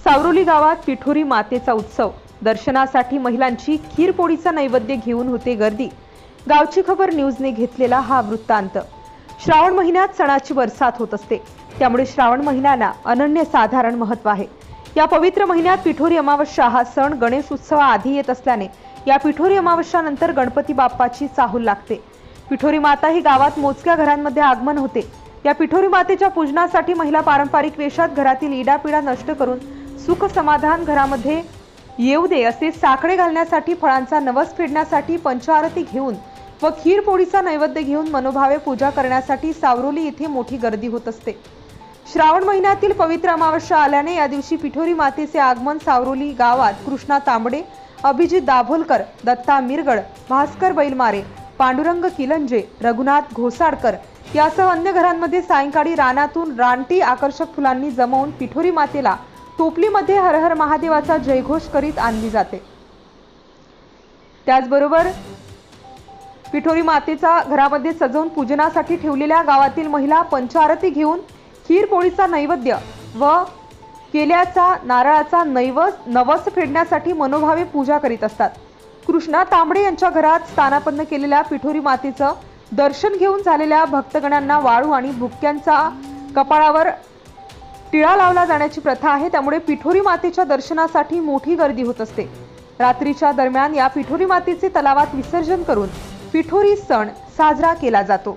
सावरोली गावात पिठोरी मातेचा उत्सव. दर्शनासाठी महिलांची खीरपोडीचा नैवेद्य घेऊन होते गर्दी. गावची खबर न्यूजने घेतलेला हा वृत्तांत. श्रावण महिन्यात सणाची बरसात होत असते. त्यामुळे श्रावण महिन्याला अनन्य साधारण महत्त्व आहे. या पवित्र महिन्यात पिठोरी अमावस्या हा सण गणेश उत्सवाआधी येत असल्याने या पिठोरी अमावस्यानंतर गणपती बाप्पाची चाहूल लागते. पिठोरी माता ही गावात मोजक्या घरांमध्ये आगमन होते. या पिठोरी मातेच्या पूजनासाठी महिला पारंपरिक वेशात घरातील इडापिडा नष्ट करून सुख समाधान घरामध्ये येऊ दे असे साखळे घालण्यासाठी फळांचा नवस फेडण्यासाठी पंचारती घेऊन व खीरपोळीचा नैवेद्य घेऊन मनोभावे पूजा करण्यासाठी सावरोली येथे मोठी गर्दी होत असते. श्रावण महिन्यातील पवित्र अमावस्या आल्याने या दिवशी पिठोरी मातेचे आगमन सावरोली गावात कृष्णा तांबडे अभिजित दाभोलकर दत्ता मिरगड भास्कर बैलमारे पांडुरंग किलंजे रघुनाथ घोसाडकर यासह अन्य घरांमध्ये सायंकाळी रानातून रानटी आकर्षक फुलांनी जमवून पिठोरी मातेला टोपलीमध्ये हर हर महादेवाचा जयघोष करीत आणली जाते. त्याचबरोबर पिठोरी मातेचा घरामध्ये सजवून पूजनासाठी ठेवलेल्या गावातील महिला पंचारती घेऊन खीर पोळीचा नैवेद्य व केल्याचा नारळाचा नैवस नवस फेडण्यासाठी मनोभावे पूजा करीत असतात. कृष्णा तांबडे यांच्या घरात स्थानापन्न केलेल्या पिठोरी मातेचं दर्शन घेऊन झालेल्या भक्तगणांना वाळू आणि भुक्क्यांचा कपाळावर टिळा लावला जाण्याची प्रथा आहे. त्यामुळे पिठोरी मातेच्या दर्शनासाठी मोठी गर्दी होत असते. रात्रीच्या दरम्यान या पिठोरी मातेचे तलावात विसर्जन करून पिठोरी सण साजरा केला जातो.